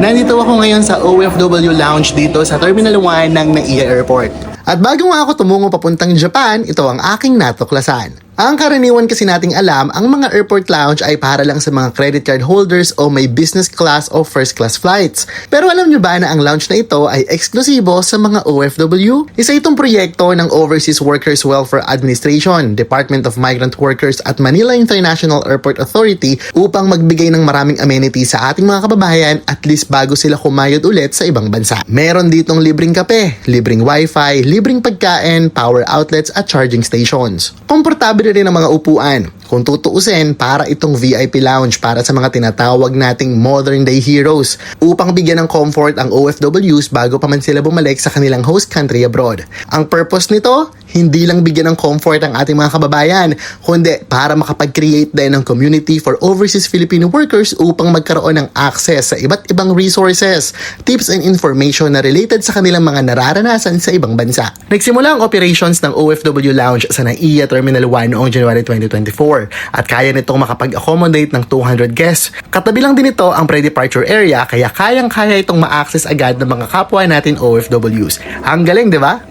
Nandito ako ngayon sa OFW Lounge dito sa Terminal 1 ng NAIA Airport. At bago nga ako tumungo papuntang Japan, ito ang aking natuklasan. Ang karaniwan kasi nating alam, ang mga airport lounge ay para lang sa mga credit card holders o may business class o first class flights. Pero alam nyo ba na ang lounge na ito ay eksklusibo sa mga OFW? Isa itong proyekto ng Overseas Workers Welfare Administration, Department of Migrant Workers at Manila International Airport Authority upang magbigay ng maraming amenities sa ating mga kababayan at least bago sila kumayod ulit sa ibang bansa. Meron ditong libreng kape, libreng wifi, libreng pagkain, power outlets at charging stations. Komportable rin ang mga upuan. Kung tutuusin, para itong VIP lounge para sa mga tinatawag nating modern day heroes upang bigyan ng comfort ang OFWs bago pa man sila bumalik sa kanilang host country abroad. Ang purpose nito, hindi lang bigyan ng comfort ang ating mga kababayan, kundi para makapag-create din ng community for overseas Filipino workers upang magkaroon ng access sa iba't ibang resources, tips and information na related sa kanilang mga nararanasan sa ibang bansa. Nagsimula ang operations ng OFW Lounge sa NAIA Terminal 1 noong January 2024 at kaya nitong makapag-accommodate ng 200 guests. Katabi lang din ito ang pre-departure area kaya kayang-kaya itong ma-access agad ng mga kapwa natin OFWs. Ang galing, di ba?